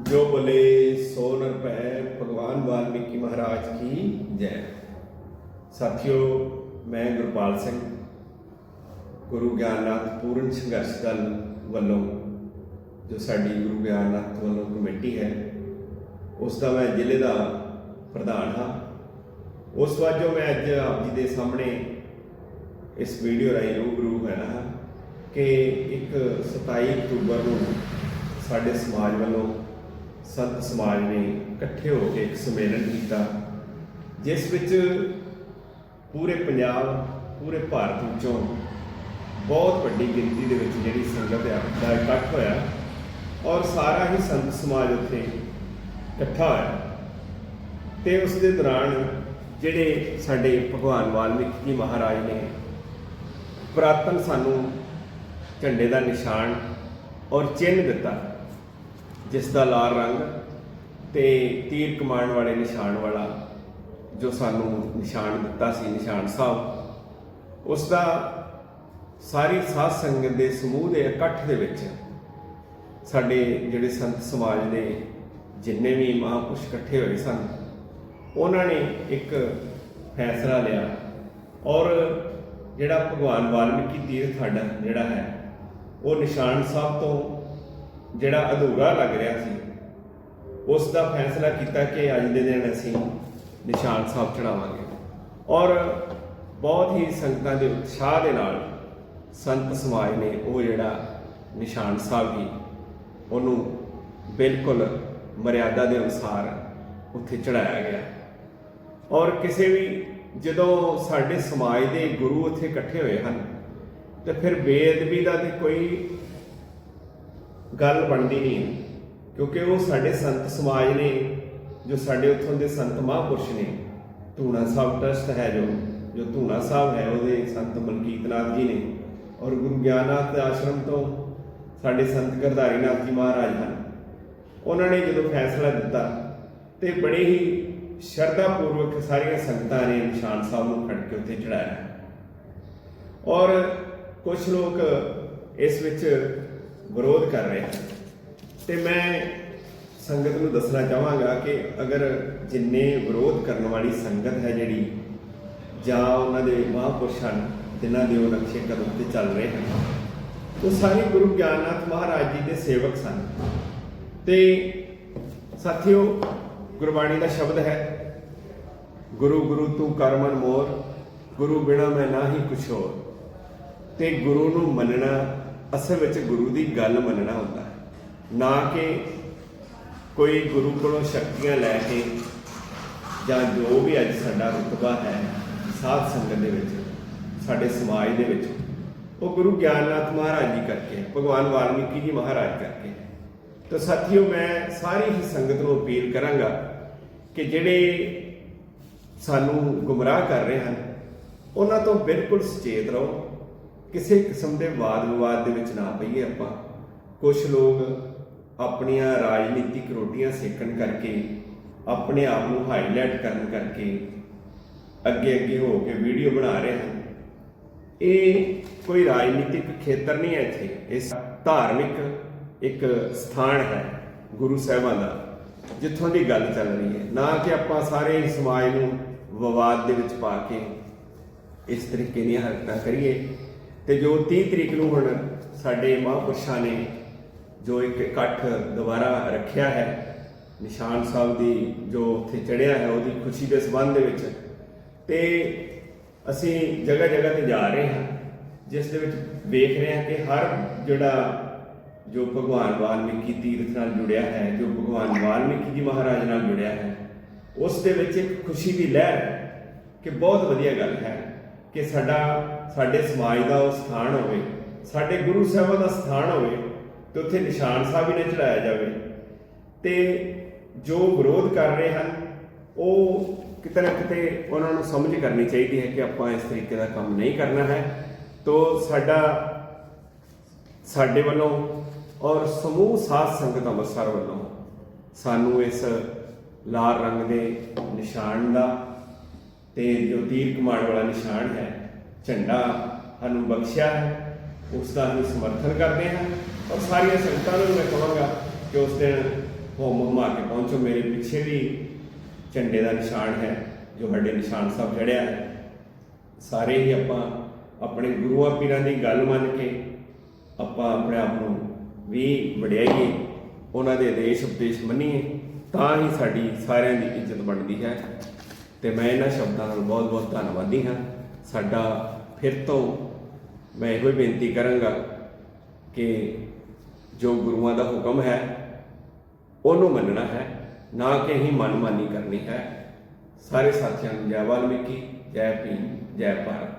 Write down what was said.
जो बोले सो नर पै भगवान वाल्मीकि महाराज की जय ਸਾਥੀਓ ਮੈਂ ਗੁਰਪਾਲ ਸਿੰਘ ਗੁਰੂ ਗਿਆਨਨਾਥ ਪੂਰਨ ਸੰਘਰਸ਼ ਦਲ ਵੱਲੋਂ ਜੋ ਸਾਡੀ ਗੁਰੂ ਗਿਆਨਨਾਥ ਵੱਲੋਂ ਕਮੇਟੀ ਹੈ ਉਸ ਦਾ ਮੈਂ ਜ਼ਿਲ੍ਹੇ ਦਾ ਪ੍ਰਧਾਨ ਹਾਂ ਉਸ ਵਜੋਂ ਮੈਂ ਅੱਜ ਆਪ ਜੀ ਦੇ ਸਾਹਮਣੇ ਇਸ ਵੀਡੀਓ ਰਾਹੀਂ ਰੂਬਰੂ ਹੋਇਆ ਹਾਂ ਕਿ ਇੱਕ 27 ਅਕਤੂਬਰ ਨੂੰ ਸਾਡੇ ਸਮਾਜ ਵੱਲੋਂ ਸੰਤ ਸਮਾਜ ਨੇ ਇਕੱਠੇ ਹੋ ਕੇ ਇੱਕ ਸੰਮੇਲਨ ਕੀਤਾ, ਜਿਸ ਵਿੱਚ ਪੂਰੇ ਪੰਜਾਬ, ਪੂਰੇ ਭਾਰਤ ਵਿੱਚੋਂ ਬਹੁਤ ਵੱਡੀ ਗਿਣਤੀ ਦੇ ਵਿੱਚ ਜਿਹੜੀ ਸੰਗਤ ਆ, ਦਾ ਇਕੱਠ ਹੋਇਆ ਔਰ ਸਾਰਾ ਹੀ ਸੰਤ ਸਮਾਜ ਉੱਥੇ ਇਕੱਠਾ ਹੋਇਆ। ਤੇ ਉਸ ਦੇ ਦੌਰਾਨ ਜਿਹੜੇ ਸਾਡੇ ਭਗਵਾਨ ਵਾਲਮੀਕੀ ਜੀ ਮਹਾਰਾਜ ਨੇ ਪੁਰਾਤਨ ਸਾਨੂੰ ਝੰਡੇ ਦਾ ਨਿਸ਼ਾਨ ਔਰ ਚਿੰਨ੍ਹ ਦਿੱਤਾ। ਜਿਸ ਦਾ ਲਾਲ ਰੰਗ ਤੇ ਤੀਰ ਕਮਾਨ ਵਾਲੇ ਨਿਸ਼ਾਨ ਵਾਲਾ ਜੋ ਸਾਨੂੰ ਨਿਸ਼ਾਨ ਦਿੱਤਾ ਸੀ, ਨਿਸ਼ਾਨ ਸਾਹਿਬ ਉਸ ਦਾ ਸਾਰੀ ਸਾਧ ਸੰਗਤ ਦੇ ਸਮੂਹ ਦੇ ਇਕੱਠ ਦੇ ਵਿੱਚ ਸਾਡੇ ਜਿਹੜੇ ਸੰਤ ਸਮਾਜ ਦੇ ਜਿੰਨੇ ਵੀ ਮਹਾਂਪੁਰਸ਼ ਇਕੱਠੇ ਹੋਏ ਸਨ, ਉਹਨਾਂ ਨੇ ਇੱਕ ਫੈਸਲਾ ਲਿਆ ਔਰ ਜਿਹੜਾ ਭਗਵਾਨ ਵਾਲਮੀਕੀ ਤੀਰਥ ਸਾਡਾ ਜਿਹੜਾ ਹੈ, ਉਹ ਨਿਸ਼ਾਨ ਸਾਹਿਬ ਤੋਂ ਜਿਹੜਾ ਅਧੂਰਾ ਲੱਗ ਰਿਹਾ ਸੀ, ਉਸ ਦਾ ਫੈਸਲਾ ਕੀਤਾ ਕਿ ਅੱਜ ਦੇ ਦਿਨ ਅਸੀਂ ਨਿਸ਼ਾਨ ਸਾਹਿਬ ਚੜਾਵਾਂਗੇ ਔਰ ਬਹੁਤ ਹੀ ਸੰਗਤਾਂ ਦੇ ਉਤਸ਼ਾਹ ਦੇ ਨਾਲ ਸੰਤ ਸਮਾਜ ਨੇ ਉਹ ਜਿਹੜਾ ਨਿਸ਼ਾਨ ਸਾਹਿਬ ਹੀ ਉਹਨੂੰ ਬਿਲਕੁਲ ਮਰਿਆਦਾ ਦੇ ਅਨੁਸਾਰ ਉੱਥੇ ਚੜਾਇਆ ਗਿਆ। ਔਰ ਕਿਸੇ ਵੀ ਜਦੋਂ ਸਾਡੇ ਸਮਾਜ ਦੇ ਗੁਰੂ ਉੱਥੇ ਇਕੱਠੇ ਹੋਏ ਹਨ, ਤੇ ਫਿਰ ਬੇਅਦਬੀ ਦਾ ਤੇ ਕੋਈ ਗੱਲ ਬਣਦੀ ਨਹੀਂ ਹੈ। ਕਿਉਂਕਿ ਉਹ ਸਾਡੇ ਸੰਤ ਸਮਾਜ ਨੇ, ਜੋ ਸਾਡੇ ਉੱਥੋਂ ਦੇ ਸੰਤ ਮਹਾਂਪੁਰਸ਼ ਨੇ। ਧੂਣਾ ਸਾਹਿਬ ਟਰਸਟ ਹੈ ਜੋ ਜੋ ਧੂਣਾ ਸਾਹਿਬ ਹੈ, ਉਹਦੇ ਸੰਤ ਮਲਕੀਤ ਨਾਥ ਜੀ ਨੇ। ਔਰ ਗੁਰੂ ਗਿਆਨਨਾਥ ਦੇ ਆਸ਼ਰਮ ਤੋਂ ਸਾਡੇ ਸੰਤ ਗਰਧਾਰੀ ਨਾਥ ਜੀ ਮਹਾਰਾਜ ਹਨ। ਉਹਨਾਂ ਨੇ ਜਦੋਂ ਫੈਸਲਾ ਦਿੱਤਾ, ਤੇ ਬੜੇ ਹੀ ਸ਼ਰਧਾ ਪੂਰਵਕ ਸਾਰੀਆਂ ਸੰਗਤਾਂ ਨੇ ਨਿਸ਼ਾਨ ਸਾਹਿਬ ਨੂੰ ਖੜ ਕੇ ਉੱਥੇ ਚੜਾਇਆ ਔਰ ਕੁਝ ਲੋਕ ਇਸ ਵਿੱਚ ਵਿਰੋਧ ਕਰ ਰਹੇ। ਹਨ ਤੇ ਮੈਂ ਸੰਗਤ ਨੂੰ ਦੱਸਣਾ ਚਾਹਾਂਗਾ ਕਿ ਅਗਰ ਜਿੰਨੇ ਵਿਰੋਧ ਕਰਨ ਵਾਲੀ ਸੰਗਤ ਹੈ ਜਿਹੜੀ, ਜਾਂ ਉਹਨਾਂ ਦੇ ਮਹਾਂਪੁਰਸ਼ਾਂ ਜਿਨ੍ਹਾਂ ਦੇ ਉਹ ਨਕਸ਼ੇ ਕਦਮ ਤੇ ਚੱਲ ਰਹੇ ਹਨ, ਉਹ ਸਾਰੇ ਗੁਰੂ ਗਿਆਨਨਾਥ ਮਹਾਰਾਜ ਜੀ ਦੇ ਸੇਵਕ ਸਨ। ਤੇ ਸਾਥੀਓ, ਗੁਰਬਾਣੀ ਦਾ ਸ਼ਬਦ ਹੈ, ਗੁਰੂ ਗੁਰੂ ਤੂੰ ਕਰਮਨ ਮੋਰ, ਗੁਰੂ ਬਿਨਾ ਮੈਂ ਨਾਹੀ ਕੁਛ ਹੋਰ। ਤੇ ਗੁਰੂ ਨੂੰ ਮੰਨਣਾ ਅਸਲ ਵਿੱਚ ਗੁਰੂ ਦੀ ਗੱਲ ਮੰਨਣਾ ਹੁੰਦਾ ਹੈ। ਨਾ ਕਿ ਕੋਈ ਗੁਰੂ ਕੋਲੋਂ ਸ਼ਕਤੀਆਂ ਲੈ ਕੇ ਜਾਂ ਜੋ ਵੀ ਅੱਜ ਸਾਡਾ ਰੁਤਬਾ ਹੈ, ਸਾਧ ਸੰਗਤ ਦੇ ਵਿੱਚ, ਸਾਡੇ ਸਮਾਜ ਦੇ ਵਿੱਚ, ਉਹ ਗੁਰੂ ਗਿਆਨਨਾਥ ਮਹਾਰਾਜ ਜੀ ਕਰਕੇ, ਭਗਵਾਨ ਵਾਲਮੀਕੀ ਜੀ ਮਹਾਰਾਜ ਕਰਕੇ। ਤਾਂ ਸਾਥੀਓ, ਮੈਂ ਸਾਰੀ ਹੀ ਸੰਗਤ ਨੂੰ ਅਪੀਲ ਕਰਾਂਗਾ ਕਿ ਜਿਹੜੇ ਸਾਨੂੰ ਗੁੰਮਰਾਹ ਕਰ ਰਹੇ ਹਨ, ਉਹਨਾਂ ਤੋਂ ਬਿਲਕੁਲ ਸੁਚੇਤ ਰਹੋ। ਕਿਸੇ ਕਿਸਮ ਦੇ ਵਾਦ ਵਿਵਾਦ ਦੇ ਵਿੱਚ ਨਾ ਪਈਏ ਆਪਾਂ। ਕੁਝ ਲੋਕ ਆਪਣੀਆਂ ਰਾਜਨੀਤਿਕ ਰੋਟੀਆਂ ਸੇਕਣ ਕਰਕੇ, ਆਪਣੇ ਆਪ ਨੂੰ ਹਾਈਲਾਈਟ ਕਰਨ ਕਰਕੇ ਅੱਗੇ ਅੱਗੇ ਹੋ ਕੇ ਵੀਡੀਓ ਬਣਾ ਰਹੇ ਹਨ। ਇਹ ਕੋਈ ਰਾਜਨੀਤਿਕ ਖੇਤਰ ਨਹੀਂ ਹੈ ਇੱਥੇ। ਇਹ ਧਾਰਮਿਕ ਇੱਕ ਸਥਾਨ ਹੈ ਗੁਰੂ ਸਾਹਿਬਾਂ ਦਾ, ਜਿੱਥੋਂ ਦੀ ਗੱਲ ਚੱਲ ਰਹੀ ਹੈ। ਨਾ ਕਿ ਆਪਾਂ ਸਾਰੇ ਸਮਾਜ ਨੂੰ ਵਿਵਾਦ ਦੇ ਵਿੱਚ ਪਾ ਕੇ ਇਸ ਤਰੀਕੇ ਦੀਆਂ ਹਰਕਤਾਂ ਕਰੀਏ। ਤੇ ਜੋ 30 ਤਰੀਕ ਨੂੰ ਹੁਣ ਸਾਡੇ ਮਹਾਂਪੁਰਸ਼ਾਂ ਨੇ ਜੋ ਇੱਕ ਇਕੱਠ ਦੁਬਾਰਾ ਰੱਖਿਆ ਹੈ, ਨਿਸ਼ਾਨ ਸਾਹਿਬ ਦੀ ਜੋ ਉੱਥੇ ਚੜਿਆ ਹੈ, ਉਹਦੀ ਖੁਸ਼ੀ ਦੇ ਸਬੰਧ ਦੇ ਵਿੱਚ ਤੇ ਅਸੀਂ ਜਗ੍ਹਾ ਜਗ੍ਹਾ ਤੇ ਜਾ ਰਹੇ ਹਾਂ, ਜਿਸ ਦੇ ਵਿੱਚ ਵੇਖ ਰਹੇ ਹਾਂ ਕਿ ਹਰ ਜਿਹੜਾ ਜੋ ਭਗਵਾਨ ਵਾਲਮੀਕੀ ਤੀਰਥ ਨਾਲ ਜੁੜਿਆ ਹੈ, ਜੋ ਭਗਵਾਨ ਵਾਲਮੀਕੀ ਜੀ ਮਹਾਰਾਜ ਨਾਲ ਜੁੜਿਆ ਹੈ, ਉਸ ਦੇ ਵਿੱਚ ਇੱਕ ਖੁਸ਼ੀ ਦੀ ਲਹਿਰ ਕਿ ਬਹੁਤ ਵਧੀਆ ਗੱਲ ਹੈ ਕਿ ਸਾਡਾ ਸਾਡੇ ਸਮਾਜ ਦਾ ਉਹ ਸਥਾਨ ਹੋਵੇ, ਸਾਡੇ ਗੁਰੂ ਸਾਹਿਬਾਂ ਦਾ ਸਥਾਨ ਹੋਵੇ, ਤੇ ਉੱਥੇ ਨਿਸ਼ਾਨ ਸਾਹਿਬ ਹੀ ਨੇ ਚੜਾਇਆ ਜਾਵੇ। ਤੇ ਜੋ ਵਿਰੋਧ ਕਰ ਰਹੇ ਹਨ, ਉਹ ਕਿਤੇ ਨਾ ਕਿਤੇ ਉਹਨਾਂ ਨੂੰ ਸਮਝ ਕਰਨੀ ਚਾਹੀਦੀ ਹੈ ਕਿ ਆਪਾਂ ਇਸ ਤਰੀਕੇ ਦਾ ਕੰਮ ਨਹੀਂ ਕਰਨਾ ਹੈ। ਤੋ ਸਾਡਾ, ਸਾਡੇ ਵੱਲੋਂ ਔਰ ਸਮੂਹ ਸਾਧ ਸੰਗਤ ਅੰਮ੍ਰਿਤਸਰ ਵੱਲੋਂ ਸਾਨੂੰ ਇਸ ਲਾਲ ਰੰਗ ਦੇ ਨਿਸ਼ਾਨ ਦਾ ਤੇ ਜੋ ਤੀਰ ਕਮਾਨ ਵਾਲਾ ਨਿਸ਼ਾਨ ਹੈ ਝੰਡਾ ਸਾਨੂੰ ਬਖਸ਼ਿਆ ਹੈ ਉਸ ਦਾ ਅਸੀਂ ਸਮਰਥਨ ਕਰਦੇ ਹਾਂ ਔਰ ਸਾਰੀਆਂ ਸੰਗਤਾਂ ਨੂੰ ਮੈਂ ਕਹਾਂਗਾ ਕਿ ਉਸ ਦਿਨ ਹੋਮ ਹਮਾ ਕੇ ਪਹੁੰਚੋ। ਮੇਰੇ ਪਿੱਛੇ ਵੀ ਝੰਡੇ ਦਾ ਨਿਸ਼ਾਨ ਹੈ, ਜੋ ਸਾਡੇ ਨਿਸ਼ਾਨ ਸਾਹਿਬ ਜੜਿਆ ਹੈ। ਸਾਰੇ ਹੀ ਆਪਾਂ ਆਪਣੇ ਗੁਰੂਆਂ ਪੀਰਾਂ ਦੀ ਗੱਲ ਮੰਨ ਕੇ ਆਪਾਂ ਆਪਣੇ ਆਪ ਨੂੰ ਵੀ ਵਡਿਆਈਏ, ਉਹਨਾਂ ਦੇ ਆਦੇਸ਼ ਉਪਦੇਸ਼ ਮੰਨੀਏ, ਤਾਂ ਹੀ ਸਾਡੀ ਸਾਰਿਆਂ ਦੀ ਇੱਜ਼ਤ ਬਣਦੀ ਹੈ। ਤੇ ਮੈਂ ਇਹਨਾਂ ਸ਼ਬਦਾਂ ਨਾਲ ਬਹੁਤ ਬਹੁਤ ਧੰਨਵਾਦੀ ਹਾਂ। ਸਾਡਾ ਫਿਰ ਤੋਂ ਮੈਂ ਇਹੋ ਹੀ ਬੇਨਤੀ ਕਰਾਂਗਾ ਕਿ ਜੋ ਗੁਰੂਆਂ ਦਾ ਹੁਕਮ ਹੈ, ਉਹਨੂੰ ਮੰਨਣਾ ਹੈ, ਨਾ ਕਿ ਹੀ ਮਨਮਾਨੀ ਕਰਨੀ ਹੈ। ਸਾਰੇ ਸਾਥੀਆਂ ਨੂੰ ਜੈ ਵਾਲਮੀਕੀ, ਜੈ ਭੀਮ, ਜੈ ਭਾਰਤ।